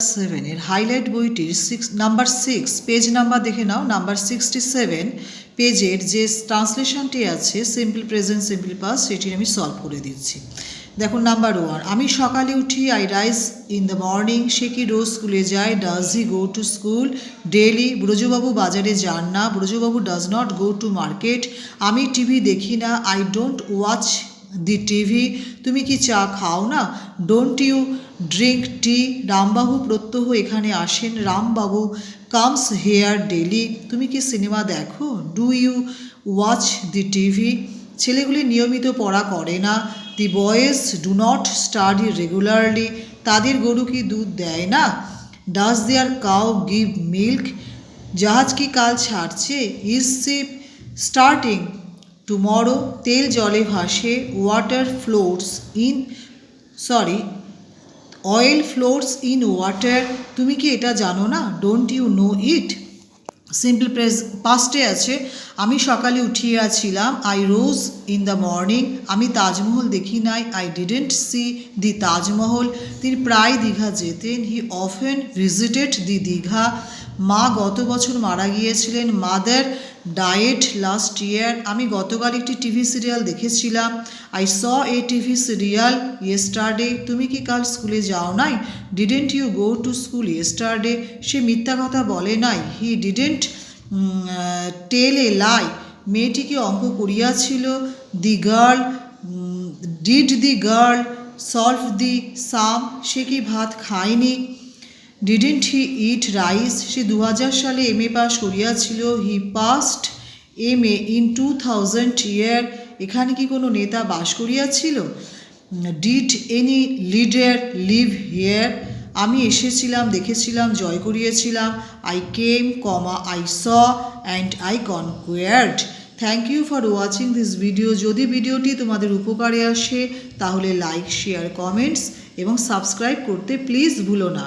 সেভেনের হাইলাইট বইটির six number six page number দেখে নাও নাম্বার সিক্সটি সেভেন পেজের যে ট্রান্সলেশনটি আছে সিম্পল প্রেজেন্ট সিম্পল পাস সেটি আমি সলভ করে দিচ্ছি। দেখুন নাম্বার ওয়ান আমি সকালে উঠি I rise in the morning সে কি রোজ স্কুলে যায় does he go to school daily Brajababu বাজারে যান না Brajababu does not go to market আমি টিভি দেখি না I don't watch the TV তুমি কি চা খাও না? Don't you drink tea Rambabu প্রত্যহ এখানে আসেন। Rambabu comes here daily. তুমি কি সিনেমা দেখো? Do you watch the TV? ছেলেগুলি নিয়মিত পড়া করে না। The boys do not study regularly. তাদের গরু কি দুধ দেয় না? Does their cow give milk? জাহাজ কি কাল ছাড়ছে? Is ship starting tomorrow? তেল জলে ভাসে। Water floats in, sorry oil floats in water তুমি কি এটা জানো না? Don't you know it simple present পাস্টে আছে। আমি সকালে উঠিয়াছিলাম। I rose in the morning আমি তাজমহল দেখি নাই। I didn't see the Taj Mahal. তিনি প্রায় দীঘা যেতেন। He often visited the Digha. মা গত বছর মারা গিয়েছিলেন। Mother died last year. আমি গতকাল একটি টিভি সিরিয়াল দেখেছিলাম। I saw a TV serial yesterday. তুমি কি কাল স্কুলে যাও নাই? Didn't you go to school yesterday? সে মিথ্যা কথা বলে নাই। He didn't tell a lie. মেয়েটি কি অঙ্ক করিয়াছিল? The girl did the girl solve the sum? সে কি ভাত খায়নি? ডিডেন্ট হি ইট রাইস সে দু হাজার সালে এম এ পাস করিয়াছিল। He passed M A in two thousand year এখানে কি কোনো নেতা বাস করিয়াছিল? Did any leader live here আমি এসেছিলাম, দেখেছিলাম, জয় করিয়েছিলাম। I came comma I saw and I conquered thank you for watching this video যদি ভিডিওটি তোমাদের উপকারে আসে, তাহলে লাইক শেয়ার কমেন্টস এবং সাবস্ক্রাইব করতে প্লিজ ভুলো না।